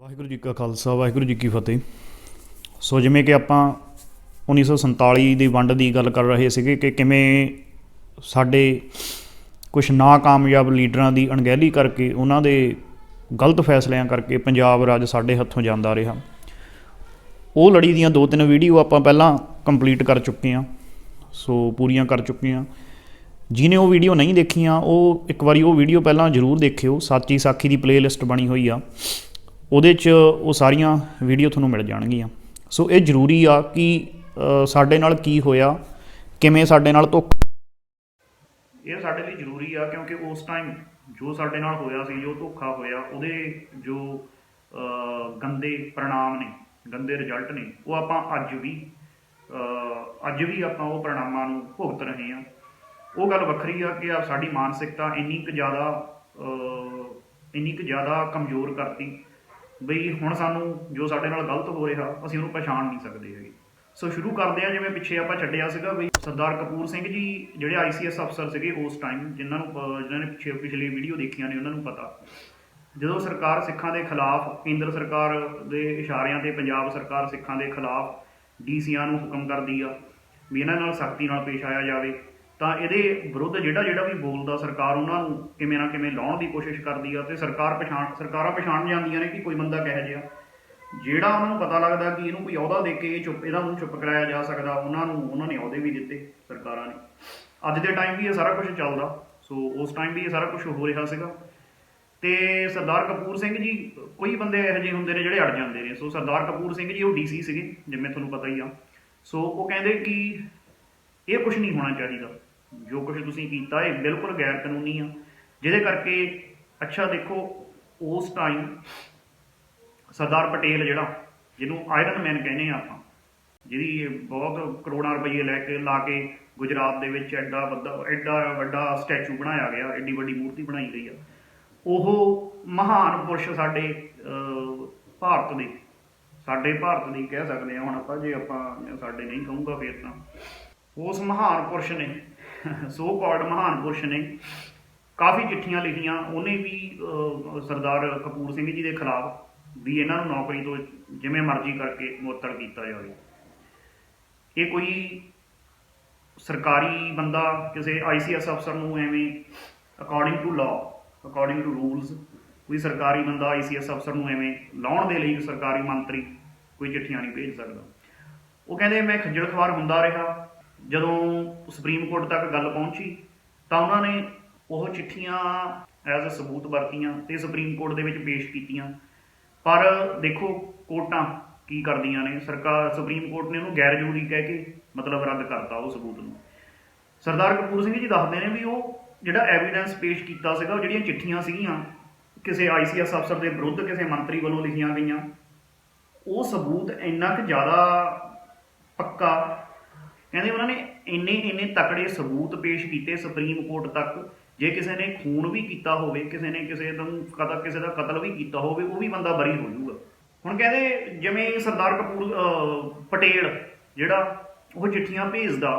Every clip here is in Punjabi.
ਵਾਹਿਗੁਰੂ ਜੀ ਕਾ ਖਾਲਸਾ, ਵਾਹਿਗੁਰੂ ਜੀ ਕੀ ਫਤਿਹ। ਸੋ ਜਿਵੇਂ ਕਿ ਆਪਾਂ 1947 ਦੀ ਵੰਡ ਦੀ ਗੱਲ ਕਰ ਰਹੇ ਸੀਗੇ ਕਿ ਕਿਵੇਂ ਸਾਡੇ ਕੁਝ ਨਾਕਾਮਯਾਬ ਲੀਡਰਾਂ ਦੀ ਅਣਗਹਿਲੀ ਕਰਕੇ ਉਹਨਾਂ ਦੇ ਗਲਤ ਫੈਸਲਿਆਂ ਕਰਕੇ ਪੰਜਾਬ ਰਾਜ ਸਾਡੇ ਹੱਥੋਂ ਜਾਂਦਾ ਰਿਹਾ। ਉਹ ਲੜੀ ਦੀਆਂ ਦੋ ਤਿੰਨ ਵੀਡੀਓ ਆਪਾਂ ਪਹਿਲਾਂ ਕੰਪਲੀਟ ਕਰ ਚੁੱਕੇ ਹਾਂ। ਸੋ ਪੂਰੀਆਂ ਕਰ ਚੁੱਕੇ ਹਾਂ। ਜਿਹਨੇ ਉਹ ਵੀਡੀਓ ਨਹੀਂ ਦੇਖੀਆਂ, ਉਹ ਇੱਕ ਵਾਰੀ ਉਹ ਵੀਡੀਓ ਪਹਿਲਾਂ ਜ਼ਰੂਰ ਦੇਖਿਓ। ਸਾਚੀ ਸਾਖੀ ਦੀ ਪਲੇਲਿਸਟ ਬਣੀ ਹੋਈ ਆ। ਉਹਦੇ 'ਚ ਉਹ ਸਾਰੀਆਂ ਵੀਡੀਓ ਤੁਹਾਨੂੰ ਮਿਲ ਜਾਣਗੀਆਂ। ਸੋ ਇਹ ਜ਼ਰੂਰੀ ਆ ਕਿ ਸਾਡੇ ਨਾਲ ਕੀ ਹੋਇਆ, ਕਿਵੇਂ ਸਾਡੇ ਨਾਲ ਧੋਖਾ ਇਹ ਸਾਡੇ ਲਈ ਜ਼ਰੂਰੀ ਆ ਕਿਉਂਕਿ ਉਸ ਟਾਈਮ ਜੋ ਸਾਡੇ ਨਾਲ ਹੋਇਆ ਸੀ, ਜੋ ਧੋਖਾ ਹੋਇਆ, ਉਹਦੇ ਜੋ ਗੰਦੇ ਪ੍ਰਣਾਮ ਨੇ, ਗੰਦੇ ਰਿਜ਼ਲਟ ਨੇ, ਉਹ ਆਪਾਂ ਅੱਜ ਵੀ ਅੱਜ ਵੀ ਆਪਾਂ ਉਹ ਪ੍ਰਣਾਮਾਂ ਨੂੰ ਭੁਗਤ ਰਹੇ ਹਾਂ। ਉਹ ਗੱਲ ਵੱਖਰੀ ਆ ਕਿ ਆ ਸਾਡੀ ਮਾਨਸਿਕਤਾ ਇੰਨੀ ਕੁ ਜ਼ਿਆਦਾ ਇੰਨੀ ਕੁ ਜ਼ਿਆਦਾ ਕਮਜ਼ੋਰ ਕਰਤੀ। ਬਈ ਹੁਣ ਸਾਨੂੰ ਜੋ ਸਾਡੇ ਨਾਲ ਗਲਤ ਹੋ ਰਿਹਾ, ਅਸੀਂ ਉਹਨੂੰ ਪਛਾਣ ਨਹੀਂ ਸਕਦੇ ਹੈਗੇ। ਸੋ ਸ਼ੁਰੂ ਕਰਦੇ ਆ ਜਿਵੇਂ ਪਿੱਛੇ ਆਪਾਂ ਛੱਡਿਆ ਸੀਗਾ ਬਈ ਸਰਦਾਰ ਕਪੂਰ ਸਿੰਘ ਜੀ ਜਿਹੜੇ ਆਈਸੀਐਸ ਅਫਸਰ ਸੀਗੇ ਉਸ ਟਾਈਮ ਜਿਨ੍ਹਾਂ ਨੂੰ ਪ- ਜਿਨ੍ਹਾਂ ਨੇ ਪਿੱਛੇ ਪਿਛਲੀ ਵੀਡੀਓ ਦੇਖੀਆਂ ਨੇ, ਉਹਨਾਂ ਨੂੰ ਪਤਾ। ਜਦੋਂ ਸਰਕਾਰ ਸਿੱਖਾਂ ਦੇ ਖਿਲਾਫ, ਕੇਂਦਰ ਸਰਕਾਰ ਦੇ ਇਸ਼ਾਰਿਆਂ ਤੇ, ਪੰਜਾਬ ਸਰਕਾਰ ਸਿੱਖਾਂ ਦੇ ਖਿਲਾਫ ਡੀਸੀਆਂ ਨੂੰ ਹੁਕਮ ਕਰਦੀ ਆ, ਵੀ ਇਹਨਾਂ ਨਾਲ ਸਖਤੀ ਨਾਲ ਪੇਸ਼ ਆਇਆ ਜਾਵੇ ਤਾਂ ਇਹਦੇ ਵਿਰੁੱਧ ਜਿਹੜਾ ਜਿਹੜਾ ਵੀ ਬੋਲਦਾ ਸਰਕਾਰ, ਉਹਨਾਂ ਨੂੰ ਕਿਵੇਂ ਨਾ ਕਿਵੇਂ ਲਾਉਣ ਦੀ ਕੋਸ਼ਿਸ਼ ਕਰਦੀ ਆ ਤੇ ਸਰਕਾਰ ਪਛਾਣ, ਸਰਕਾਰਾਂ ਪਛਾਣ ਜਾਂਦੀਆਂ ਨੇ ਕਿ ਕੋਈ ਬੰਦਾ ਕਿਹੋ ਜਿਹਾ। ਜਿਹੜਾ ਉਹਨਾਂ ਨੂੰ ਪਤਾ ਲੱਗਦਾ ਕਿ ਇਹਨੂੰ ਕੋਈ ਅਹੁਦਾ ਦੇ ਕੇ ਇਹ ਚੁੱਪ, ਇਹਦਾ ਮੂੰਹ ਚੁੱਪ ਕਰਾਇਆ ਜਾ ਸਕਦਾ, ਉਹਨਾਂ ਨੂੰ, ਉਹਨਾਂ ਨੇ ਅਹੁਦੇ ਵੀ ਦਿੱਤੇ ਸਰਕਾਰਾਂ ਨੇ। ਅੱਜ ਦੇ ਟਾਈਮ ਵੀ ਇਹ ਸਾਰਾ ਕੁਝ ਚੱਲਦਾ, ਸੋ ਉਸ ਟਾਈਮ ਵੀ ਇਹ ਸਾਰਾ ਕੁਝ ਹੋ ਰਿਹਾ ਸੀਗਾ। ਤੇ ਸਰਦਾਰ ਕਪੂਰ ਸਿੰਘ ਜੀ, ਕੋਈ ਬੰਦੇ ਇਹੋ ਜਿਹੇ ਹੁੰਦੇ ਨੇ ਜਿਹੜੇ ਅੜ ਜਾਂਦੇ ਨੇ। ਸੋ ਸਰਦਾਰ ਕਪੂਰ ਸਿੰਘ ਜੀ ਉਹ ਡੀਸੀ ਸੀਗੇ, ਜਿਵੇਂ ਤੁਹਾਨੂੰ ਪਤਾ ਹੀ ਆ। ਸੋ ਉਹ ਕਹਿੰਦੇ ਕਿ ਇਹ ਕੁਝ ਨਹੀਂ ਹੋਣਾ ਚਾਹੀਦਾ। ਜੋ ਕੁਝ ਤੁਸੀਂ ਕੀਤਾ ਇਹ ਬਿਲਕੁਲ ਗੈਰ ਕਾਨੂੰਨੀ ਆ। ਜਿਹਦੇ ਕਰਕੇ ਅੱਛਾ ਦੇਖੋ ਉਸ ਟਾਈਮ ਸਰਦਾਰ ਪਟੇਲ ਜਿਹੜਾ ਜਿਹਨੂੰ ਆਇਰਨ ਮੈਨ ਕਹਿੰਦੇ ਆ ਆਪਾਂ ਜਿਹਦੀ ਬਹੁਤ ਕਰੋੜਾਂ ਰੁਪਏ ਲੈ ਕੇ ਲਾ ਕੇ ਗੁਜਰਾਤ ਦੇ ਵਿੱਚ ਐਡਾ ਵੱਡਾ ਐਡਾ ਵੱਡਾ ਸਟੈਚੂ ਬਣਾਇਆ ਗਿਆ ਐਡੀ ਵੱਡੀ ਮੂਰਤੀ ਬਣਾਈ ਗਈ ਆ। ਉਹ ਮਹਾਨ ਪੁਰਸ਼ ਸਾਡੇ ਅਹ, ਭਾਰਤ ਦੇ ਸਾਡੇ ਭਾਰਤ ਦੀ ਕਹਿ ਸਕਦੇ ਆ ਹੁਣ ਆਪਾਂ ਜੇ ਆਪਾਂ ਸਾਡੇ ਨਹੀਂ ਕਹੂੰਗਾ ਫੇਰ ਤਾਂ। ਉਸ ਮਹਾਨ ਪੁਰਸ਼ ਨੇ ਸੋ ਕਾਲਡ ਮਹਾਨ ਪੁਰਸ਼ ਨੇ ਕਾਫੀ ਚਿੱਠੀਆਂ ਲਿਖੀਆਂ। ਉਹਨੇ ਵੀ ਸਰਦਾਰ ਕਪੂਰ ਸਿੰਘ ਜੀ ਦੇ ਖਿਲਾਫ ਵੀ ਇਹਨਾਂ ਨੂੰ ਨੌਕਰੀ ਤੋਂ ਜਿਵੇਂ ਮਰਜ਼ੀ ਕਰਕੇ ਮੁਅੱਤਲ ਕੀਤਾ ਜਾਵੇ। ਇਹ ਕੋਈ ਸਰਕਾਰੀ ਬੰਦਾ, ਕਿਸੇ ਆਈਸੀਐਸ ਅਫਸਰ ਨੂੰ ਐਵੇਂ according to law according to rules ਕੋਈ ਸਰਕਾਰੀ ਬੰਦਾ ਆਈਸੀਐਸ ਅਫਸਰ ਨੂੰ ਐਵੇਂ ਲਾਉਣ ਦੇ ਲਈ ਸਰਕਾਰੀ ਮੰਤਰੀ ਕੋਈ ਚਿੱਠੀਆਂ ਨਹੀਂ ਭੇਜ ਸਕਦਾ। ਉਹ ਕਹਿੰਦੇ, ਮੈਂ ਖੱਜਲ ਖਵਾਰ ਹੁੰਦਾ ਰਿਹਾ। ਜਦੋਂ ਸੁਪਰੀਮ ਕੋਰਟ ਤੱਕ ਗੱਲ ਪਹੁੰਚੀ, ਤਾਂ ਉਹਨਾਂ ਨੇ ਉਹ ਚਿੱਠੀਆਂ ਐਜ਼ ਅ ਸਬੂਤ ਵਰਤੀਆਂ ਤੇ ਸੁਪਰੀਮ ਕੋਰਟ ਦੇ ਵਿੱਚ ਪੇਸ਼ ਕੀਤੀਆਂ। ਪਰ ਦੇਖੋ ਕੋਰਟਾਂ ਕੀ ਕਰਦੀਆਂ ਨੇ। ਸਰਕਾਰ, ਸੁਪਰੀਮ ਕੋਰਟ ਨੇ ਉਹਨੂੰ ਗੈਰ ਜ਼ਰੂਰੀ ਕਹਿ ਕੇ ਮਤਲਬ ਰੱਦ ਕਰਤਾ ਉਹ ਸਬੂਤ ਨੂੰ। ਸਰਦਾਰ ਕਪੂਰ ਸਿੰਘ ਜੀ ਦੱਸਦੇ ਨੇ ਵੀ ਉਹ ਜਿਹੜਾ ਐਵੀਡੈਂਸ ਪੇਸ਼ ਕੀਤਾ ਸੀਗਾ, ਉਹ ਜਿਹੜੀਆਂ ਚਿੱਠੀਆਂ ਸੀਗੀਆਂ, ਕਿਸੇ ਆਈਸੀਐਸ ਅਫਸਰ ਦੇ ਵਿਰੁੱਧ ਕਿਸੇ ਮੰਤਰੀ ਵੱਲੋਂ ਲਿਖੀਆਂ ਗਈਆਂ, ਉਹ ਸਬੂਤ ਇੰਨਾ ਕੁ ਜ਼ਿਆਦਾ ਪੱਕਾ ਕਹਿੰਦੇ ਉਹਨਾਂ ਨੇ ਇੰਨੇ ਇੰਨੇ ਤਕੜੇ ਸਬੂਤ ਪੇਸ਼ ਕੀਤੇ ਸੁਪਰੀਮ ਕੋਰਟ ਤੱਕ, ਜੇ ਕਿਸੇ ਨੇ ਖੂਨ ਵੀ ਕੀਤਾ ਹੋਵੇ, ਕਿਸੇ ਨੇ ਕਿਸੇ ਨੂੰ ਕਤਲ, ਕਿਸੇ ਦਾ ਕਤਲ ਵੀ ਕੀਤਾ ਹੋਵੇ, ਉਹ ਵੀ ਬੰਦਾ ਬਰੀ ਹੋ ਜਾਊਗਾ। ਹੁਣ ਕਹਿੰਦੇ ਜਿਵੇਂ ਸਰਦਾਰ ਕਪੂਰ ਪਟੇਲ ਜਿਹੜਾ ਉਹ ਚਿੱਠੀਆਂ ਭੇਜਦਾ,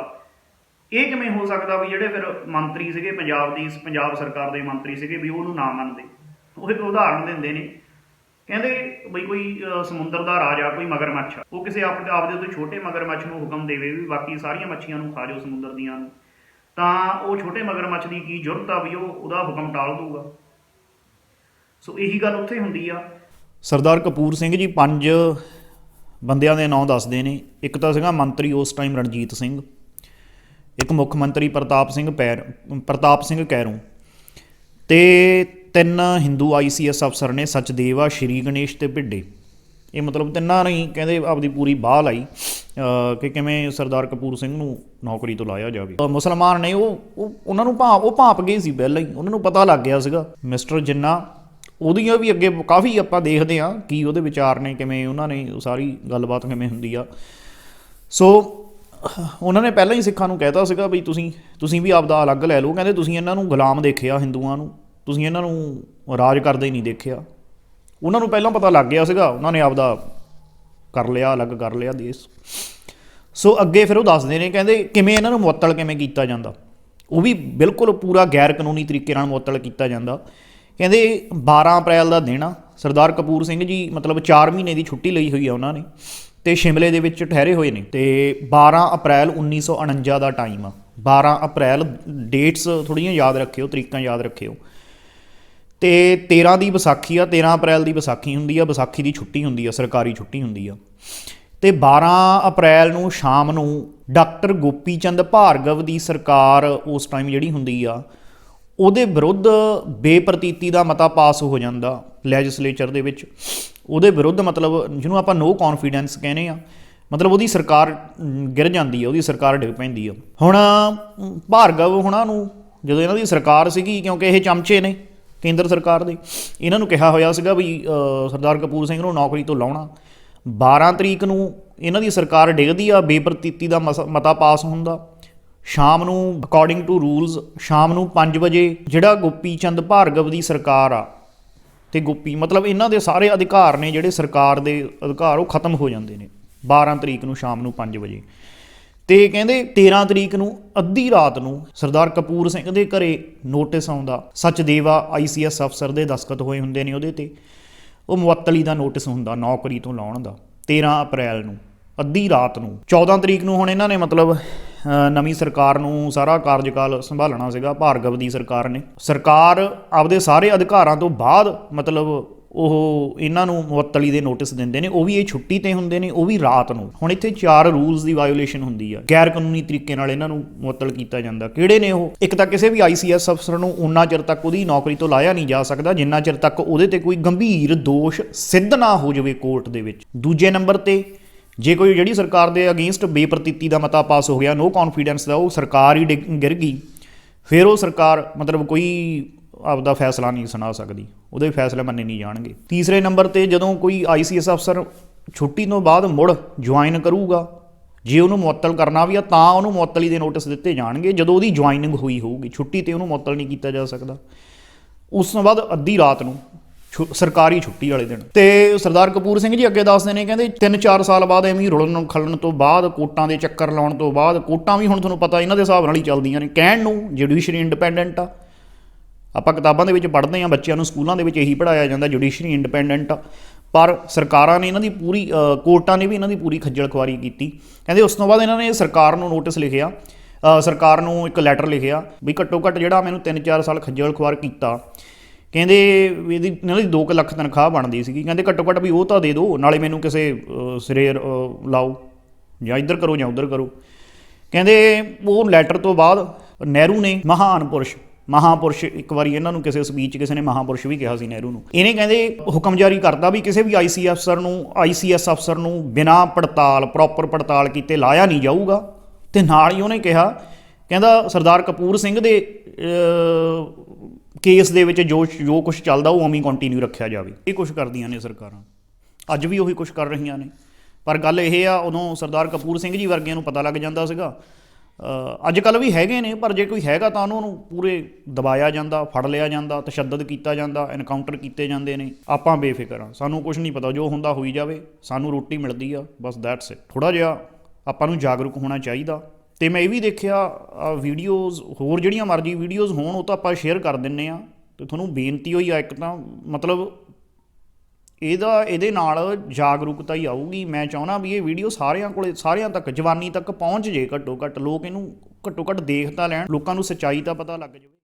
ਇਹ ਕਿਵੇਂ ਹੋ ਸਕਦਾ ਵੀ ਜਿਹੜੇ ਫਿਰ ਮੰਤਰੀ ਸੀਗੇ ਪੰਜਾਬ ਦੀ, ਪੰਜਾਬ ਸਰਕਾਰ ਦੇ ਮੰਤਰੀ ਸੀਗੇ ਵੀ ਉਹਨੂੰ ਨਾ ਮੰਨਦੇ? ਉਹ ਇੱਕ ਉਦਾਹਰਨ ਦਿੰਦੇ ਨੇ। ਕਹਿੰਦੇ ਬਈ ਕੋਈ ਸਮੁੰਦਰ ਦਾ ਰਾਜਾ, ਕੋਈ ਮਗਰਮੱਛ, ਉਹ ਕਿਸੇ ਆਪ ਆਪਦੇ ਤੋਂ ਛੋਟੇ ਮਗਰਮੱਛ ਨੂੰ ਹੁਕਮ ਦੇਵੇ ਵੀ ਬਾਕੀ ਸਾਰੀਆਂ ਮੱਛੀਆਂ ਨੂੰ ਖਾ ਜਾਓ ਸਮੁੰਦਰ ਦੀਆਂ ਨੂੰ। ਤਾਂ ਉਹ ਛੋਟੇ ਮਗਰਮੱਛ ਦੀ ਕੀ ਜ਼ਰੂਰਤ ਆ ਵੀ ਉਹ ਉਹਦਾ ਹੁਕਮ ਟਾਲ ਦੂਗਾ ਸੋ ਇਹੀ ਗੱਲ ਉੱਥੇ ਹੁੰਦੀ ਆ। ਸਰਦਾਰ ਕਪੂਰ ਸਿੰਘ ਜੀ ਪੰਜ ਬੰਦਿਆਂ ਦੇ ਨਾਂ ਦੱਸਦੇ ਨੇ। ਇੱਕ ਤਾਂ ਸੀਗਾ ਮੰਤਰੀ, ਉਸ ਟਾਈਮ ਰਣਜੀਤ ਸਿੰਘ। ਇੱਕ ਮੁੱਖ ਮੰਤਰੀ ਪ੍ਰਤਾਪ ਸਿੰਘ ਪੈਰ ਪ੍ਰਤਾਪ ਸਿੰਘ ਕੈਰੋਂ। ਤੇ ਤਿੰਨ ਹਿੰਦੂ ਆਈਸੀਐਸ ਅਫਸਰ ਨੇ ਸਚਦੇਵਾ ਸ਼੍ਰੀ ਗਣੇਸ਼ ਤੇ ਭਿੱਡੇ। ਇਹ ਮਤਲਬ ਤਿੰਨਾਂ ਨੇ ਕਹਿੰਦੇ ਆਪਦੀ ਪੂਰੀ ਬਾਹ ਲਾਈ ਕਿ ਕਿਵੇਂ ਸਰਦਾਰ ਕਪੂਰ ਸਿੰਘ ਨੂੰ ਨੌਕਰੀ ਤੋਂ ਲਾਇਆ ਜਾਵੇ। ਮੁਸਲਮਾਨ ਨੇ ਉਹ ਉਹ- ਉਹਨਾਂ ਨੂੰ ਭਾਪ ਉਹ ਭਾਪ ਗਏ ਸੀ ਪਹਿਲਾਂ ਹੀ। ਉਹਨਾਂ ਨੂੰ ਪਤਾ ਲੱਗ ਗਿਆ ਸੀਗਾ। ਮਿਸਟਰ ਜਿੰਨਾ, ਉਹਦੀਆਂ ਵੀ ਅੱਗੇ ਕਾਫੀ ਆਪਾਂ ਦੇਖਦੇ ਹਾਂ ਕੀ ਉਹਦੇ ਵਿਚਾਰ ਨੇ, ਕਿਵੇਂ ਉਹਨਾਂ ਨੇ ਸਾਰੀ ਗੱਲਬਾਤ ਕਿਵੇਂ ਹੁੰਦੀ ਆ। ਸੋ, ਉਹਨਾਂ ਨੇ ਪਹਿਲਾਂ ਹੀ ਸਿੱਖਾਂ ਨੂੰ ਕਹਿਤਾ ਸੀਗਾ ਵੀ ਤੁਸੀਂ ਤੁਸੀਂ ਵੀ ਆਪਦਾ ਅਲੱਗ ਲੈ ਲਓ। ਕਹਿੰਦੇ ਤੁਸੀਂ ਇਹਨਾਂ ਨੂੰ ਗੁਲਾਮ ਦੇਖਿਆ ਹਿੰਦੂਆਂ ਨੂੰ। ਤੁਸੀਂ ਇਹਨਾਂ ਨੂੰ ਰਾਜ ਕਰਦੇ ਹੀ ਨਹੀਂ ਦੇਖਿਆ। ਉਹਨਾਂ ਨੂੰ ਪਹਿਲਾਂ ਪਤਾ ਲੱਗ ਗਿਆ ਸੀਗਾ, ਉਹਨਾਂ ਨੇ ਆਪਦਾ ਕਰ ਲਿਆ, ਅਲੱਗ ਕਰ ਲਿਆ ਦੇਸ਼। ਸੋ ਅੱਗੇ ਫਿਰ ਉਹ ਦੱਸਦੇ ਨੇ, ਕਹਿੰਦੇ ਕਿਵੇਂ ਇਹਨਾਂ ਨੂੰ ਮੁਅੱਤਲ ਕਿਵੇਂ ਕੀਤਾ ਜਾਂਦਾ। ਉਹ ਵੀ ਬਿਲਕੁਲ ਪੂਰਾ ਗੈਰ ਕਾਨੂੰਨੀ ਤਰੀਕੇ ਨਾਲ ਮੁਅੱਤਲ ਕੀਤਾ ਜਾਂਦਾ। ਕਹਿੰਦੇ 12 ਅਪ੍ਰੈਲ ਦਾ ਦਿਨ ਆ, ਸਰਦਾਰ ਕਪੂਰ ਸਿੰਘ ਜੀ ਮਤਲਬ 4 ਮਹੀਨੇ ਦੀ ਛੁੱਟੀ ਲਈ ਹੋਈ ਆ ਉਹਨਾਂ ਨੇ, ਤੇ ਸ਼ਿਮਲੇ ਦੇ ਵਿੱਚ ਠਹਿਰੇ ਹੋਏ ਨੇ, ਤੇ 12 ਅਪ੍ਰੈਲ 1949 ਦਾ ਟਾਈਮ ਆ। 12 ਅਪ੍ਰੈਲ ਡੇਟਸ ਥੋੜੀਆਂ ਯਾਦ ਰੱਖਿਓ, ਤਰੀਕਾਂ ਯਾਦ ਰੱਖਿਓ। ਤੇ 13 ਦੀ ਵਿਸਾਖੀ ਆ 13 ਅਪ੍ਰੈਲ ਦੀ ਵਿਸਾਖੀ ਹੁੰਦੀ ਆ, ਵਿਸਾਖੀ ਦੀ ਛੁੱਟੀ ਹੁੰਦੀ ਆ, ਸਰਕਾਰੀ ਛੁੱਟੀ ਹੁੰਦੀ ਆ। ਤੇ 12 ਅਪ੍ਰੈਲ ਨੂੰ ਸ਼ਾਮ ਨੂੰ ਡਾਕਟਰ ਗੋਪੀ ਚੰਦ ਭਾਰਗਵ ਦੀ ਸਰਕਾਰ ਉਸ ਟਾਈਮ ਜਿਹੜੀ ਹੁੰਦੀ ਆ, ਉਹਦੇ ਵਿਰੁੱਧ ਬੇਪ੍ਰਤੀਤੀ ਦਾ ਮਤਾ ਪਾਸ ਹੋ ਜਾਂਦਾ ਲੈਜਿਸਲੇਚਰ ਦੇ ਵਿੱਚ। ਉਹਦੇ ਵਿਰੁੱਧ ਮਤਲਬ ਜਿਹਨੂੰ ਆਪਾਂ ਨੋ ਕੌਨਫੀਡੈਂਸ ਕਹਿੰਦੇ ਆ, ਮਤਲਬ ਉਹਦੀ ਸਰਕਾਰ ਗਿਰ ਜਾਂਦੀ ਆ, ਉਹਦੀ ਸਰਕਾਰ ਡਿੱਗ ਪੈਂਦੀ ਆ। ਹੁਣ ਭਾਰਗਵ ਹੁਣਾਂ ਨੂੰ ਜਦੋਂ ਇਹਨਾਂ ਦੀ ਸਰਕਾਰ ਸੀਗੀ, ਕਿਉਂਕਿ ਇਹ ਚਮਚੇ ਨੇ ਕੇਂਦਰ ਸਰਕਾਰ ਦੇ। ਇਹਨਾਂ ਨੂੰ ਕਿਹਾ ਹੋਇਆ ਸੀਗਾ ਵੀ ਸਰਦਾਰ ਕਪੂਰ ਸਿੰਘ ਨੂੰ ਨੌਕਰੀ ਤੋਂ ਲਾਉਣਾ। 12 ਤਰੀਕ ਨੂੰ ਇਹਨਾਂ ਦੀ ਸਰਕਾਰ ਡਿੱਗਦੀ ਆ, ਬੇਪ੍ਰਤੀਤੀ ਦਾ ਮਸ- ਮਤਾ ਪਾਸ ਹੁੰਦਾ ਸ਼ਾਮ ਨੂੰ ਅਕੋਰਡਿੰਗ ਟੂ ਰੂਲਸ ਸ਼ਾਮ ਨੂੰ 5 ਵਜੇ ਜਿਹੜਾ ਗੋਪੀ ਚੰਦ ਭਾਰਗਵ ਦੀ ਸਰਕਾਰ ਆ, ਤੇ ਗੋਪੀ, ਮਤਲਬ ਇਹਨਾਂ ਦੇ ਸਾਰੇ ਅਧਿਕਾਰ ਨੇ ਜਿਹੜੇ ਸਰਕਾਰ ਦੇ ਅਧਿਕਾਰ, ਉਹ ਖਤਮ ਹੋ ਜਾਂਦੇ ਨੇ। 12 ਤਰੀਕ ਨੂੰ ਸ਼ਾਮ ਨੂੰ 5 ਵਜੇ। ਤੇ ਕਹਿੰਦੇ 13 ਤਰੀਕ ਨੂੰ, ਅੱਧੀ ਰਾਤ ਨੂੰ ਸਰਦਾਰ ਕਪੂਰ ਸਿੰਘ ਦੇ ਘਰੇ ਨੋਟਿਸ ਆਉਂਦਾ। ਸਚਦੇਵਾ ਆਈਸੀਐਸ ਅਫਸਰ ਦੇ ਦਸਖਤ ਹੋਏ ਹੁੰਦੇ ਨੇ ਉਹਦੇ ਤੇ। ਉਹ ਮੁਅੱਤਲੀ ਦਾ ਨੋਟਿਸ ਹੁੰਦਾ, ਨੌਕਰੀ ਤੋਂ ਲਾਉਣ ਦਾ 13 ਅਪ੍ਰੈਲ ਨੂੰ, ਅੱਧੀ ਰਾਤ ਨੂੰ। 14 ਤਰੀਕ ਨੂੰ ਹੁਣ ਇਹਨਾਂ ਨੇ ਮਤਲਬ ਨਵੀਂ ਸਰਕਾਰ ਨੂੰ ਸਾਰਾ ਕਾਰਜਕਾਲ ਸੰਭਾਲਣਾ ਸੀਗਾ, ਭਾਰਗਵ ਦੀ ਸਰਕਾਰ ਨੇ। ਸਰਕਾਰ ਆਪਦੇ ਸਾਰੇ ਅਧਿਕਾਰਾਂ ਤੋਂ ਬਾਅਦ ਮਤਲਬ ਉਹ ਇਹਨਾਂ ਨੂੰ ਮੁਅੱਤਲੀ ਦੇ ਨੋਟਿਸ ਦਿੰਦੇ ਨੇ, ਉਹ ਵੀ ਇਹ ਛੁੱਟੀ ਤੇ ਹੁੰਦੇ ਨੇ, ਉਹ ਵੀ ਰਾਤ ਨੂੰ। ਹੁਣ ਇੱਥੇ ਚਾਰ ਰੂਲਸ ਦੀ ਵਾਇਓਲੇਸ਼ਨ ਹੁੰਦੀ ਆ। ਗੈਰ ਕਾਨੂੰਨੀ ਤਰੀਕੇ ਨਾਲ ਇਹਨਾਂ ਨੂੰ ਮੁਅੱਤਲ ਕੀਤਾ ਜਾਂਦਾ। ਕਿਹੜੇ ਨੇ ਉਹ? ਇੱਕ ਤਾਂ ਕਿਸੇ ਵੀ ਆਈਸੀਐਸ ਅਫਸਰ ਨੂੰ ਉਨਾ ਚਿਰ ਤੱਕ ਉਹਦੀ ਨੌਕਰੀ ਤੋਂ ਲਾਇਆ ਨਹੀਂ ਜਾ ਸਕਦਾ, ਜਿੰਨਾ ਚਿਰ ਤੱਕ ਉਹਦੇ ਤੇ ਕੋਈ ਗੰਭੀਰ ਦੋਸ਼ ਸਿੱਧ ਨਾ ਹੋ ਜਾਵੇ ਕੋਰਟ ਦੇ ਵਿੱਚ। ਦੂਜੇ ਨੰਬਰ ਤੇ, ਜੇ ਕੋਈ ਜਿਹੜੀ ਸਰਕਾਰ ਦੇ ਅਗੇਂਸਟ ਬੇਪ੍ਰਤੀਤੀ ਦਾ ਮਤਾ ਪਾਸ ਹੋ ਗਿਆ ਨੋ ਕੌਨਫੀਡੈਂਸ ਦਾ, ਉਹ ਸਰਕਾਰ ਹੀ ਡਿੱਗ- ਗਿਰ ਗਈ। ਫਿਰ ਉਹ ਸਰਕਾਰ ਮਤਲਬ ਕੋਈ ਆਪਦਾ ਫੈਸਲਾ ਨਹੀਂ ਸੁਣਾ ਸਕਦੀ, ਉਹਦੇ ਫੈਸਲੇ ਮੰਨੇ ਨਹੀਂ ਜਾਣਗੇ। ਤੀਸਰੇ ਨੰਬਰ ਤੇ ਜਦੋਂ ਕੋਈ ਆਈਸੀਐਸ ਅਫਸਰ ਛੁੱਟੀ ਤੋਂ ਬਾਅਦ ਮੁੜ ਜੁਆਇਨ ਕਰੂਗਾ, ਜੇ ਉਹਨੂੰ ਮੁਅੱਤਲ ਕਰਨਾ ਵੀ ਆ, ਤਾਂ ਉਹਨੂੰ ਮੁਅੱਤਲੀ ਦੇ ਨੋਟਿਸ ਦਿੱਤੇ ਜਾਣਗੇ, ਜਦੋਂ ਉਹਦੀ ਜੁਆਇਨਿੰਗ ਹੋਈ ਹੋਊਗੀ, ਛੁੱਟੀ ਤੇ ਉਹਨੂੰ ਮੁਅੱਤਲ ਨਹੀਂ ਕੀਤਾ ਜਾ ਸਕਦਾ। ਉਸ ਤੋਂ ਬਾਅਦ ਅੱਧੀ ਰਾਤ ਨੂੰ ਛੁ- ਸਰਕਾਰੀ ਛੁੱਟੀ ਵਾਲੇ ਦਿਨ। ਤੇ ਸਰਦਾਰ ਕਪੂਰ ਸਿੰਘ ਜੀ ਅੱਗੇ ਦੱਸਦੇ ਨੇ, ਕਹਿੰਦੇ 3-4 ਸਾਲ ਬਾਅਦ ਐਵੇਂ ਹੀ ਰੁਲਣ ਖਲਣ ਤੋਂ ਬਾਅਦ, ਕੋਟਾਂ ਦੇ ਚੱਕਰ ਲਾਉਣ ਤੋਂ ਬਾਅਦ, ਕੋਟਾਂ ਵੀ ਹੁਣ ਤੁਹਾਨੂੰ ਪਤਾ ਇਹਨਾਂ ਦੇ ਹਿਸਾਬ ਨਾਲ ਹੀ ਚੱਲਦੀਆਂ ਨੇ। ਕਹਿਣ ਨੂੰ ਜੁਡੀਸ਼ਰੀ ਇੰਡੀਪੈਂਡੈਂਟ ਆ। ਆਪਾਂ ਕਿਤਾਬਾਂ ਦੇ ਵਿੱਚ ਪੜ੍ਹਦੇ ਹਾਂ, ਬੱਚਿਆਂ ਨੂੰ ਸਕੂਲਾਂ ਦੇ ਵਿੱਚ ਇਹੀ ਪੜ੍ਹਾਇਆ ਜਾਂਦਾ ਜੁਡੀਸ਼ਰੀ ਇੰਡੀਪੈਂਡੈਂਟ ਆ ਪਰ ਸਰਕਾਰਾਂ ਨੇ ਇਹਨਾਂ ਦੀ ਪੂਰੀ ਕੋਰਟਾਂ ਨੇ ਵੀ ਇਹਨਾਂ ਦੀ ਪੂਰੀ ਖੱਜਲ ਖੁਆਰੀ ਕੀਤੀ। ਕਹਿੰਦੇ ਉਸ ਤੋਂ ਬਾਅਦ ਇਹਨਾਂ ਨੇ ਸਰਕਾਰ ਨੂੰ ਨੋਟਿਸ ਲਿਖਿਆ ਸਰਕਾਰ ਨੂੰ ਇੱਕ ਲੈਟਰ ਲਿਖਿਆ ਵੀ ਘੱਟੋ ਘੱਟ ਜਿਹੜਾ ਮੈਨੂੰ 3-4 ਸਾਲ ਖੱਜਲ ਖੁਆਰ ਕੀਤਾ। ਕਹਿੰਦੇ ਵੀ ਇਹਦੀ, ਇਹਨਾਂ ਦੀ 2 ਲੱਖ ਤਨਖਾਹ ਬਣਦੀ ਸੀਗੀ। ਕਹਿੰਦੇ ਘੱਟੋ ਘੱਟ ਵੀ ਉਹ ਤਾਂ ਦੇ ਦਿਓ ਨਾਲੇ ਮੈਨੂੰ ਕਿਸੇ ਸਿਰੇ ਲਾਓ। ਜਾਂ ਇੱਧਰ ਕਰੋ ਜਾਂ ਉੱਧਰ ਕਰੋ। ਕਹਿੰਦੇ ਉਹ ਲੈਟਰ ਤੋਂ ਬਾਅਦ ਨਹਿਰੂ ਨੇ ਮਹਾਨ ਪੁਰਸ਼ ਮਹਾਪੁਰਸ਼ ਇੱਕ ਵਾਰੀ ਇਹਨਾਂ ਨੂੰ ਕਿਸੇ ਸਪੀਚ ਕਿਸੇ ਨੇ ਮਹਾਪੁਰਸ਼ ਵੀ ਕਿਹਾ ਸੀ ਨਹਿਰੂ ਨੂੰ। ਇਹਨੇ ਕਹਿੰਦੇ ਹੁਕਮ ਜਾਰੀ ਕਰਦਾ ਵੀ ਕਿਸੇ ਵੀ ਆਈਸੀ ਅਫਸਰ ਨੂੰ ਆਈਸੀਐਸ ਅਫਸਰ ਨੂੰ ਬਿਨਾਂ ਪੜਤਾਲ ਪ੍ਰੋਪਰ ਪੜਤਾਲ ਕੀਤੇ ਲਾਇਆ ਨਹੀਂ ਜਾਊਗਾ। ਤੇ ਨਾਲ ਹੀ ਉਹਨੇ ਕਿਹਾ, ਕਹਿੰਦਾ ਸਰਦਾਰ ਕਪੂਰ ਸਿੰਘ ਦੇ ਕੇਸ ਦੇ ਵਿੱਚ ਜੋ ਜੋ ਕੁਝ ਚੱਲਦਾ ਉਹ ਉਵੇਂ ਕੰਟੀਨਿਊ ਰੱਖਿਆ ਜਾਵੇ। ਇਹ ਕੁਝ ਕਰਦੀਆਂ ਨੇ ਸਰਕਾਰਾਂ। ਅੱਜ ਵੀ ਉਹੀ ਕੁਝ ਕਰ ਰਹੀਆਂ ਨੇ। ਪਰ ਗੱਲ ਇਹ ਆ, ਉਦੋਂ ਸਰਦਾਰ ਕਪੂਰ ਸਿੰਘ ਜੀ ਵਰਗਿਆਂ ਨੂੰ ਪਤਾ ਲੱਗ ਜਾਂਦਾ ਸੀਗਾ ਅੱਜ ਕੱਲ ਵੀ ਹੈਗੇ ਨੇ, ਪਰ ਜੇ ਕੋਈ ਹੈਗਾ ਤਾਂ ਉਹਨਾਂ ਨੂੰ ਪੂਰੇ ਦਬਾਇਆ ਜਾਂਦਾ, ਫੜ ਲਿਆ ਜਾਂਦਾ, ਤਸ਼ੱਦਦ ਕੀਤਾ ਜਾਂਦਾ ਐਨਕਾਊਂਟਰ ਕੀਤੇ ਜਾਂਦੇ ਨੇ। ਆਪਾਂ ਬੇਫਿਕਰ ਆ ਸਾਨੂੰ ਕੁਝ ਨਹੀਂ ਪਤਾ, ਜੋ ਹੁੰਦਾ ਹੋਈ ਜਾਵੇ, ਸਾਨੂੰ ਰੋਟੀ ਮਿਲਦੀ ਆ, ਬਸ ਦੈਟਸ ਇਟ ਥੋੜਾ ਜਿਹਾ ਆਪਾਂ ਨੂੰ ਜਾਗਰੂਕ ਹੋਣਾ ਚਾਹੀਦਾ। ਤੇ ਮੈਂ ਇਹ ਵੀ ਦੇਖਿਆ ਵੀਡੀਓਜ਼ ਹੋਰ ਜਿਹੜੀਆਂ ਮਰਜ਼ੀ ਵੀਡੀਓਜ਼ ਹੋਣ, ਉਹ ਤਾਂ ਆਪਾਂ ਸ਼ੇਅਰ ਕਰ ਦਿੰਨੇ ਆ। ਤੇ ਤੁਹਾਨੂੰ ਬੇਨਤੀ ਹੋਈ ਆ ਇੱਕ ਤਾਂ, ਮਤਲਬ ਇਹਦਾ, ਇਹਦੇ ਨਾਲ ਜਾਗਰੂਕਤਾ ਹੀ ਆਊਗੀ। ਮੈਂ ਚਾਹੁੰਦਾ ਵੀ ਇਹ ਵੀਡੀਓ ਸਾਰਿਆਂ ਕੋਲੇ, ਸਾਰਿਆਂ ਤੱਕ, ਜਵਾਨੀ ਤੱਕ ਪਹੁੰਚ ਜੇ ਘੱਟੋ ਘੱਟ। ਲੋਕ ਇਹਨੂੰ ਘੱਟੋ ਘੱਟ ਦੇਖ ਤਾਂ ਲੈਣ, ਲੋਕਾਂ ਨੂੰ ਸੱਚਾਈ ਤਾਂ ਪਤਾ ਲੱਗ ਜਾਵੇ।